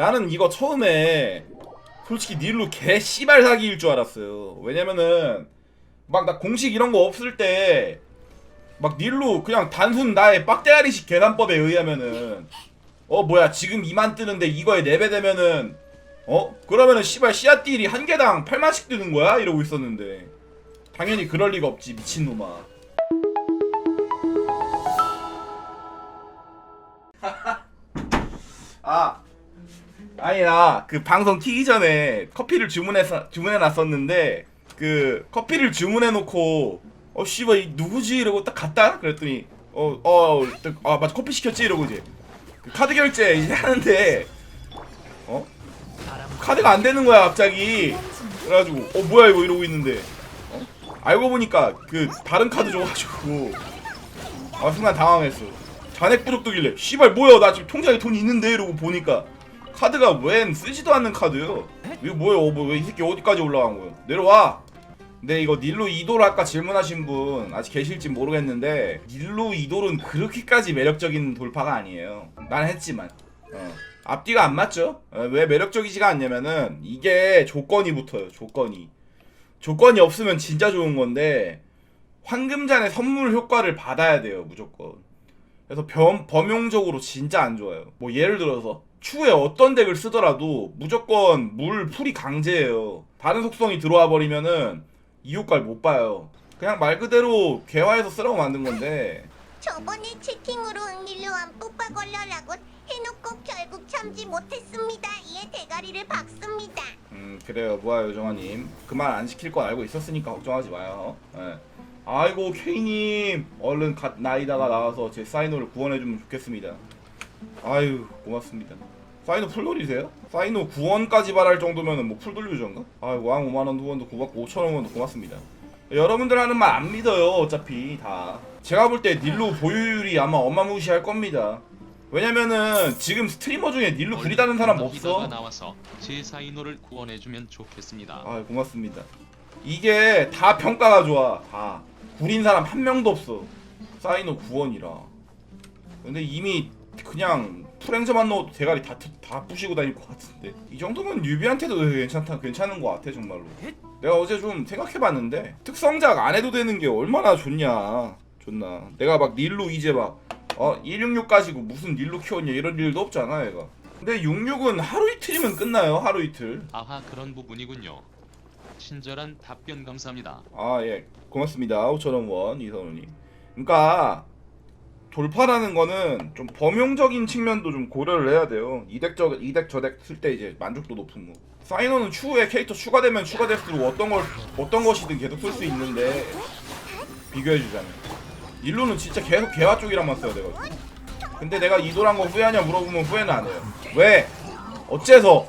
나는 이거 처음에 솔직히 닐루 개 씨발 사기일 줄 알았어요. 왜냐면은 막 나 공식 이런 거 없을 때 막 닐루 그냥 단순 나의 빡대가리식 계산법에 의하면은 어 뭐야 지금 2만 뜨는데 이거에 4배 되면은 어 그러면은 씨발 씨앗 딜이 한 개당 8만씩 뜨는 거야 이러고 있었는데 당연히 그럴 리가 없지 미친놈아. 아 아니 나 그 방송 키기 전에 커피를 주문해서 주문해 놨었는데 그 커피를 주문해 놓고 어 씨발 이 누구지? 이러고 딱 갔다? 그랬더니 어어아 맞아. 커피 시켰지? 이러고 이제 그 카드 결제 이제 하는데 어? 카드가 안 되는 거야 갑자기. 그래가지고 어 뭐야 이거? 이러고 있는데 어? 알고 보니까 그 다른 카드 줘가지고 아 순간 당황했어. 잔액 부족 뜨길래 씨발 뭐야? 나 지금 통장에 돈 있는데? 이러고 보니까 카드가 웬 쓰지도 않는 카드요. 이거 뭐야 어, 뭐이 새끼 어디까지 올라간 거야 내려와. 근데 이거 닐로 이도를 아까 질문하신 분 아직 계실지 모르겠는데 닐로 이돌은 그렇게까지 매력적인 돌파가 아니에요. 난 했지만. 어. 앞뒤가 안 맞죠? 어, 왜 매력적이지가 않냐면은 이게 조건이 붙어요 조건이. 조건이 없으면 진짜 좋은 건데 황금잔의 선물 효과를 받아야 돼요 무조건. 그래서 범, 범용적으로 진짜 안 좋아요. 뭐 예를 들어서 추후에 어떤 덱을 쓰더라도 무조건 물 풀이 강제예요. 다른 속성이 들어와 버리면은 이 효과를 못 봐요. 그냥 말 그대로 개화해서 쓰라고 만든 건데. 저번에 채팅으로 응일로 안 뽑아 걸려라고 해놓고 결국 참지 못했습니다. 이에 대가리를 박습니다. 음 그래요. 뭐야 요정아님. 그말안 시킬 거 알고 있었으니까 걱정하지 마요. 예. 아이고 케이님. 얼른 갓 나이다가 나와서 제 사이노를 구원해주면 좋겠습니다. 아유 고맙습니다 사이노 풀돌이세요? 사이노 구원까지 바랄 정도면은 뭐 풀 돌 유저인가? 아이고 왕 5만원 후원도 고맙고 5천원 후원도 고맙습니다 여러분들 하는 말 안 믿어요 어차피 다 제가 볼 때 닐루 보유율이 아마 어마무시할 겁니다 왜냐면은 지금 스트리머 중에 닐루 구리다는 사람 가 없어 나와서 제 사이노를 구원해주면 좋겠습니다. 아 고맙습니다. 이게 다 평가가 좋아. 다 구린 사람 한 명도 없어. 사이노 구원이라. 근데 이미 그냥 프랭저만 넣어도 대가리 다, 트- 다 부시고 다닐 것 같은데 이 정도면 뉴비한테도 괜찮다 괜찮은 것 같아 정말로. 내가 어제 좀 생각해봤는데 특성작 안 해도 되는 게 얼마나 좋냐. 좋나. 내가 막 닐루 이제 막 어, 166 가지고 무슨 닐루 키웠냐 이런 일도 없잖아 얘가. 근데 66은 하루 이틀이면 끝나요 하루 이틀. 아하 그런 부분이군요. 친절한 답변 감사합니다. 아, 예. 고맙습니다. 5천원 원, 이선우님. 그러니까, 돌파라는 거는 좀 범용적인 측면도 좀 고려를 해야 돼요. 이덱 저, 이덱 저덱 쓸 때 이제 만족도 높은 거. 사이너는 추후에 캐릭터 추가되면 추가될수록 어떤 걸, 어떤 것이든 계속 쓸 수 있는데, 비교해주자면. 일로는 진짜 계속 개화 쪽이랑만 써야 돼가지고. 근데 내가 이도란 거 후회하냐 물어보면 후회는 안 해요. 왜? 어째서?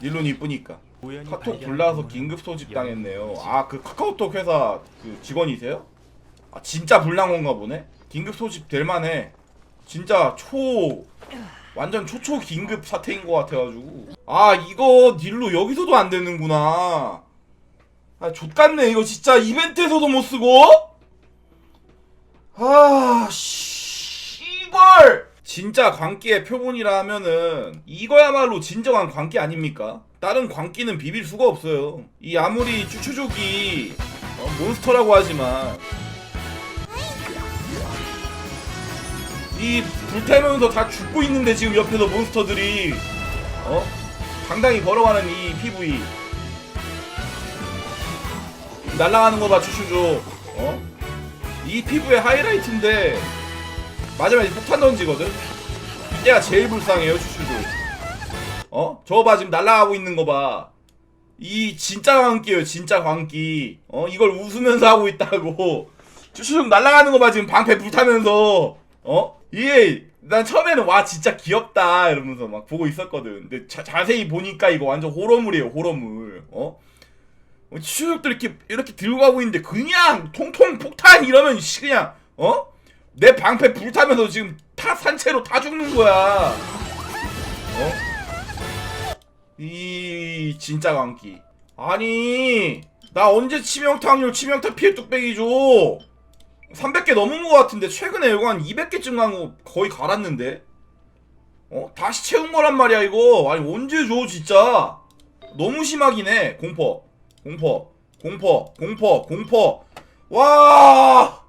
일로는 이쁘니까. 카톡 불나서 긴급 소집 당했네요. 아 그 카카오톡 회사 그 직원이세요? 아 진짜 불난 건가 보네. 긴급 소집 될 만해. 진짜 초 완전 초초 긴급 사태인 것 같아가지고. 아 이거 딜로 여기서도 안 되는구나. 아 족같네 이거 진짜 이벤트에서도 못 쓰고. 아 씨발. 진짜 광기의 표본이라 하면은 이거야말로 진정한 광기 아닙니까? 다른 광기는 비빌 수가 없어요. 이 아무리 쭈쭈족이 어, 몬스터라고 하지만 이 불태면서 다 죽고 있는데 지금 옆에서 몬스터들이 어 당당히 걸어가는 이 PV 날아가는 거봐 쭈쭈족 어이 피부의 하이라이트인데 마지막에 폭탄 던지거든 이때가 제일 불쌍해요 쭈쭈족 어? 저거 봐 지금 날아가고 있는 거 봐. 이 진짜 광기예요 진짜 광기. 어 이걸 웃으면서 하고 있다고. 쭈쭈 날아가는 거 봐 지금 방패 불타면서. 어? 이게 난 처음에는 와 진짜 귀엽다 이러면서 막 보고 있었거든. 근데 자, 자세히 보니까 이거 완전 호러물이에요 호러물. 어? 어, 쭈쭈들 이렇게 이렇게 들고 가고 있는데 그냥 통통 폭탄 이러면 씨 그냥 어? 내 방패 불타면서 지금 타 산채로 다 죽는 거야. 어? 이 진짜 광기 아니 나 언제 치명타 확률 치명타 피해 뚝배기죠 300개 넘은 것 같은데 최근에 이거 한 200개쯤 간거 거의 갈았는데 어? 다시 채운 거란 말이야 이거 아니 언제 줘 진짜 너무 심하긴 해 공포 공포 공포 공포 공포 와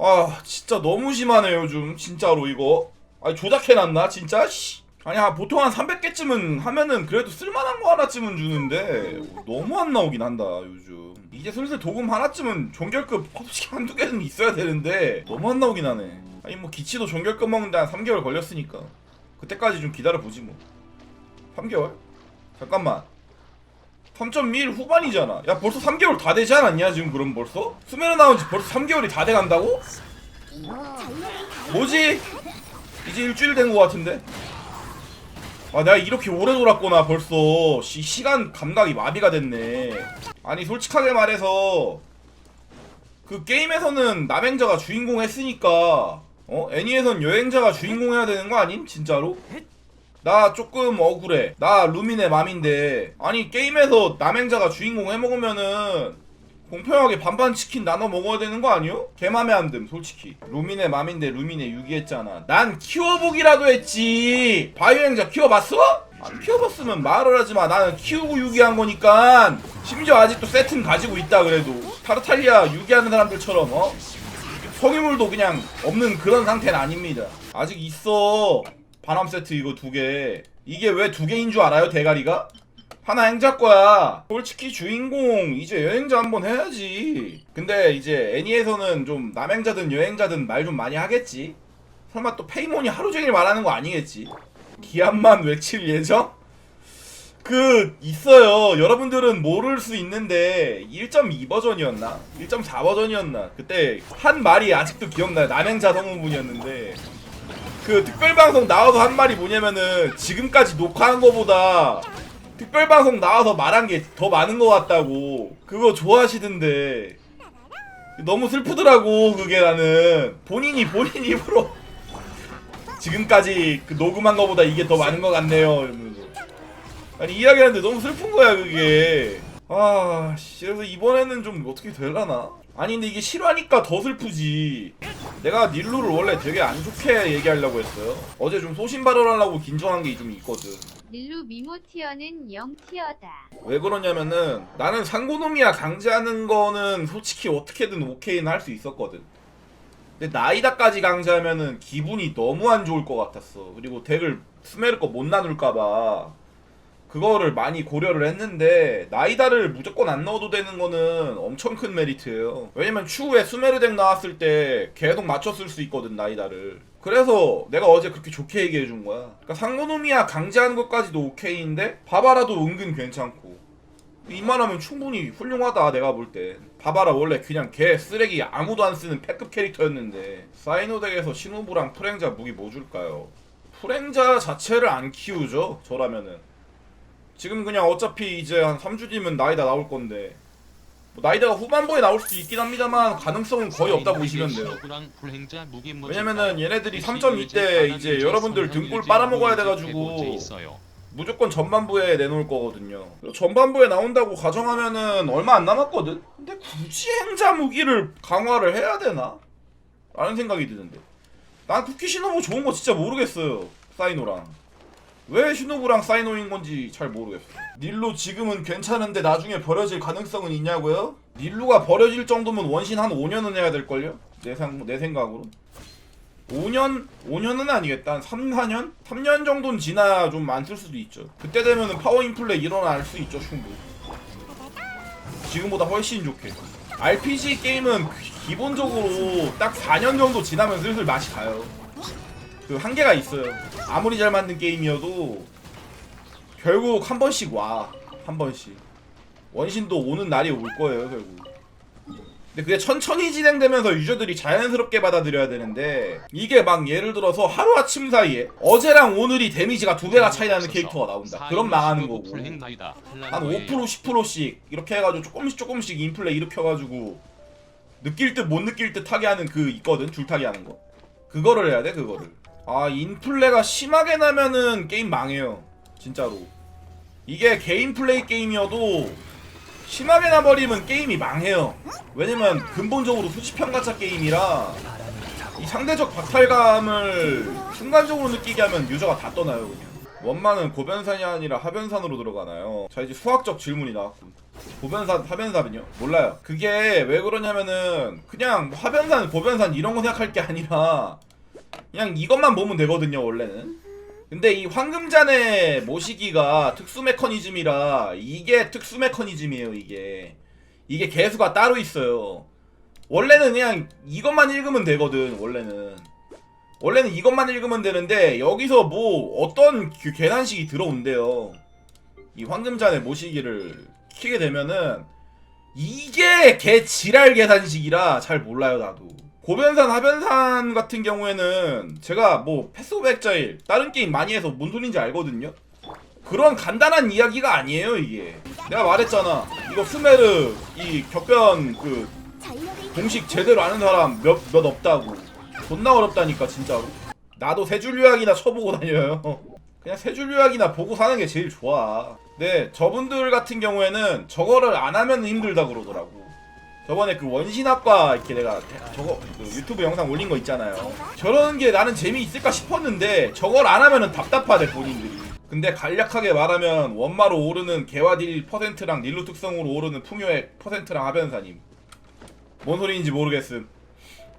아, 진짜 너무 심하네, 요즘. 진짜로, 이거. 아니, 조작해놨나? 진짜? 씨. 아니, 아, 보통 한 300개쯤은 하면은 그래도 쓸만한 거 하나쯤은 주는데, 너무 안 나오긴 한다, 요즘. 이제 슬슬 도금 하나쯤은 종결급 솔직히 한두 개는 있어야 되는데, 너무 안 나오긴 하네. 아니, 뭐, 기치도 종결급 먹는데 한 3개월 걸렸으니까. 그때까지 좀 기다려보지, 뭐. 3개월? 잠깐만. 3.1 후반이잖아. 야, 벌써 3개월 다 되지 않았냐, 지금 그럼 벌써? 수메르 나온 지 벌써 3개월이 다 돼간다고? 뭐지? 이제 일주일 된것 같은데? 아, 내가 이렇게 오래 돌았구나, 벌써. 시, 시간 감각이 마비가 됐네. 아니, 솔직하게 말해서, 그 게임에서는 남행자가 주인공 했으니까, 어? 애니에선 여행자가 주인공 해야 되는 거 아님? 진짜로? 나 조금 억울해. 나 루민의 맘인데. 아니, 게임에서 남행자가 주인공 해먹으면은, 공평하게 반반 치킨 나눠 먹어야 되는 거 아니요? 개 맘에 안 듦, 솔직히. 루민의 맘인데 루민의 유기했잖아. 난 키워보기라도 했지. 바이오 행자 키워봤어? 안 키워봤으면 말을 하지 마. 나는 키우고 유기한 거니까. 심지어 아직도 세트는 가지고 있다 그래도. 타르탈리아 유기하는 사람들처럼 어? 성유물도 그냥 없는 그런 상태는 아닙니다. 아직 있어. 바람 세트 이거 두 개. 이게 왜 두 개인 줄 알아요, 대가리가? 하나 행자 거야. 솔직히 주인공 이제 여행자 한번 해야지. 근데 이제 애니에서는 좀 남행자든 여행자든 말 좀 많이 하겠지. 설마 또 페이몬이 하루 종일 말하는 거 아니겠지? 기한만 외칠 예정? 그 있어요. 여러분들은 모를 수 있는데 1.2 버전이었나? 1.4 버전이었나? 그때 한 말이 아직도 기억나요. 남행자 성우분이었는데 그 특별방송 나와서 한 말이 뭐냐면은 지금까지 녹화한 거보다 특별방송 나와서 말한 게 더 많은 것 같다고. 그거 좋아하시던데. 너무 슬프더라고 그게 나는. 본인이 본인 입으로. 지금까지 그 녹음한 거보다 이게 더 많은 것 같네요 이러면서. 아니 이야기하는데 너무 슬픈 거야 그게. 아 씨, 그래서 이번에는 좀 어떻게 될라나 아니 근데 이게 실화니까 더 슬프지 내가 닐루를 원래 되게 안 좋게 얘기하려고 했어요 어제 좀 소신 발언하려고 긴장한 게 좀 있거든 릴루 미모 티어는 0 티어다. 왜 그러냐면은 나는 상고노미야 강제하는 거는 솔직히 어떻게든 오케이는 할 수 있었거든. 근데 나이다까지 강제하면은 기분이 너무 안 좋을 것 같았어. 그리고 덱을 스메르 거 못 나눌까봐 그거를 많이 고려를 했는데 나이다를 무조건 안 넣어도 되는 거는 엄청 큰 메리트예요. 왜냐면 추후에 스메르 덱 나왔을 때 계속 맞췄을 수 있거든 나이다를. 그래서 내가 어제 그렇게 좋게 얘기해 준 거야. 그러니까 상고노미야 강제하는 것까지도 오케이인데 바바라도 은근 괜찮고 이만하면 충분히 훌륭하다 내가 볼 때. 바바라 원래 그냥 개 쓰레기 아무도 안 쓰는 패급 캐릭터였는데 사이노 덱에서 신호부랑 프랭자 무기 뭐 줄까요? 프랭자 자체를 안 키우죠 저라면은 지금 그냥 어차피 이제 한 3주 뒤면 나이다 나올 건데 뭐 나이다가 후반부에 나올 수도 있긴 합니다만 가능성은 거의 없다고 보시면 돼요 왜냐면은 얘네들이 3.2때 이제 여러분들 등골 빨아먹어야 돼가지고 무조건 전반부에 내놓을 거거든요. 전반부에 나온다고 가정하면은 얼마 안 남았거든. 근데 굳이 행자 무기를 강화를 해야 되나? 라는 생각이 드는데. 난 쿠키 시노부 좋은 거 진짜 모르겠어요. 사이노랑. 왜 시노부랑 사이노인 건지 잘 모르겠어. 닐로 지금은 괜찮은데 나중에 버려질 가능성은 있냐고요? 닐루가 버려질 정도면 원신 한 5년은 해야 될걸요? 내, 생, 내 생각으로. 5년? 5년은 아니겠다. 한 3, 4년? 3년 정도는 지나야 좀안 쓸 수도 있죠. 그때 되면은 파워 인플레 일어날 수 있죠, 충분히. 지금보다 훨씬 좋게. RPG 게임은 기- 기본적으로 딱 4년 정도 지나면 슬슬 맛이 가요. 그 한계가 있어요. 아무리 잘 만든 게임이어도 결국 한 번씩 와. 한 번씩. 원신도 오는 날이 올 거예요, 결국. 근데 그게 천천히 진행되면서 유저들이 자연스럽게 받아들여야 되는데 이게 막 예를 들어서 하루아침 사이에 어제랑 오늘이 데미지가 두 배가 차이 나는 캐릭터가 나온다. 그럼 망하는 거고. 한 5% 10%씩 이렇게 해가지고 조금씩 조금씩 인플레 일으켜가지고 느낄 듯 못 느낄 듯 하게 하는 그 있거든 줄타기 하는 거 그거를 해야 돼 그거를 아 인플레가 심하게 나면은 게임 망해요. 진짜로. 이게 개인 플레이 게임이어도 심하게 나버리면 게임이 망해요. 왜냐면 근본적으로 수치평 가짜 게임이라 이 상대적 박탈감을 순간적으로 느끼게 하면 유저가 다 떠나요 그냥. 원만은 고변산이 아니라 하변산으로 들어가나요? 자 이제 수학적 질문이 나왔군 고변산 하변산은요? 몰라요. 그게 왜 그러냐면은 그냥 뭐 하변산 고변산 이런 거 생각할 게 아니라 그냥 이것만 보면 되거든요 원래는. 근데 이 황금잔의 모시기가 특수 메커니즘이라 이게 특수 메커니즘이에요 이게. 이게 개수가 따로 있어요. 원래는 그냥 이것만 읽으면 되거든 원래는. 원래는 이것만 읽으면 되는데 여기서 뭐 어떤 그 계산식이 들어온대요. 이 황금잔의 모시기를 키게 되면은 이게 개 지랄 계산식이라 잘 몰라요 나도 고변산 하변산 같은 경우에는 제가 뭐 패스 오브 엑자일 다른 게임 많이 해서 뭔 소린지 알거든요? 그런 간단한 이야기가 아니에요 이게. 내가 말했잖아. 이거 스메르 이 격변 그 공식 제대로 아는 사람 몇, 몇 없다고. 존나 어렵다니까 진짜로. 나도 세 줄 요약이나 쳐보고 다녀요. 그냥 세 줄 요약이나 보고 사는 게 제일 좋아. 네 저분들 같은 경우에는 저거를 안 하면 힘들다 그러더라고 저번에 그 원신압과 이렇게 내가 저거 그 유튜브 영상 올린 거 있잖아요 저런 게 나는 재미있을까 싶었는데 저걸 안 하면은 답답하대 본인들이 근데 간략하게 말하면 원마로 오르는 개화딜 퍼센트랑 닐루 특성으로 오르는 풍요의 퍼센트랑 하변사님 뭔 소리인지 모르겠음.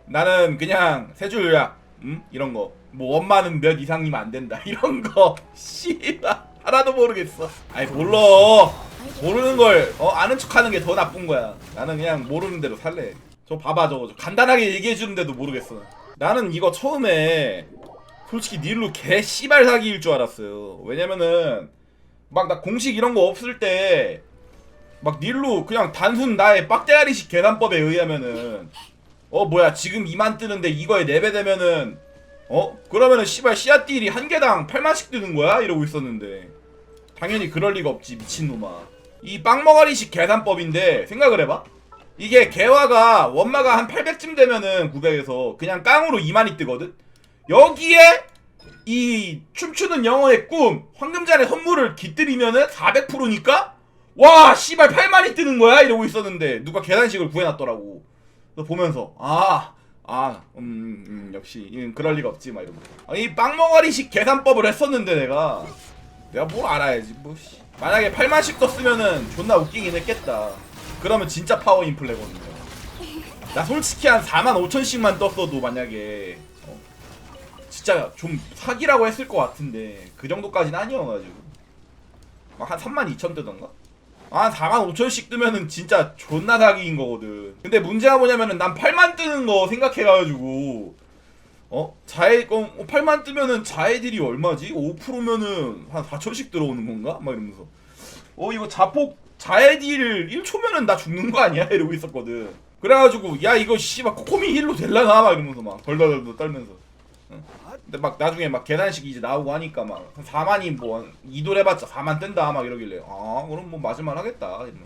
나는 그냥 세줄 요약, 음? 이런 거. 뭐 원만은 몇 이상이면 안 된다. 이런 거. 씨발 하나도 모르겠어. 아이 몰라. 모르는 걸 어, 아는 척하는 게 더 나쁜 거야. 나는 그냥 모르는 대로 살래. 저 봐봐 저거. 저 간단하게 얘기해 주는데도 모르겠어. 나는 이거 처음에 솔직히 닐루 개 씨발 사기일 줄 알았어요. 왜냐면은 막 나 공식 이런 거 없을 때 막 닐로 그냥 단순 나의 빡대가리식 계산법에 의하면은 어 뭐야 지금 2만 뜨는데 이거에 4배 되면은 어 그러면은 씨발 씨앗 딜이 한 개당 8만씩 뜨는 거야 이러고 있었는데 당연히 그럴 리가 없지 미친놈아. 이 빵머가리식 계산법인데 생각을 해봐. 이게 개화가 원마가 한 800쯤 되면은 900에서 그냥 깡으로 2만이 뜨거든? 여기에 이 춤추는 영어의 꿈 황금잔의 선물을 깃들이면은 400%니까? 와 씨발 8만이 뜨는 거야? 이러고 있었는데 누가 계산식을 구해놨더라고. 보면서 아 아 음, 음, 역시 음, 그럴 리가 없지 막 이러고 아, 이 빵멍어리식 계산법을 했었는데 내가 내가 뭘 알아야지 뭐 씨. 만약에 8만씩 떴으면은 존나 웃기긴 했겠다 그러면 진짜 파워 인플레거든요 나 솔직히 한 4만 5천씩만 떴어도 만약에 어, 진짜 좀 사기라고 했을 것 같은데 그 정도까지는 아니어가지고 막 한 3만 2천 뜨던가? 한 4만 5천씩 뜨면은 진짜 존나 사기인 거거든. 근데 문제가 뭐냐면은 난 8만 뜨는 거 생각해가지고 어 자해 어, 8만 뜨면은 자해들이 얼마지? 5%면은 한 4천씩 들어오는 건가? 막 이러면서 어 이거 자폭 자해 딜 1초면은 나 죽는 거 아니야? 이러고 있었거든. 그래가지고 야 이거 씨발 코코미 힐로 될라나? 막 이러면서 막 덜덜덜 떨면서. 응. 근데 막 나중에 막 계단식 이제 나오고 하니까 막 4만이 뭐 이돌 해봤자 4만 뜬다 막 이러길래 아 그럼 뭐 맞을만 하겠다 이러면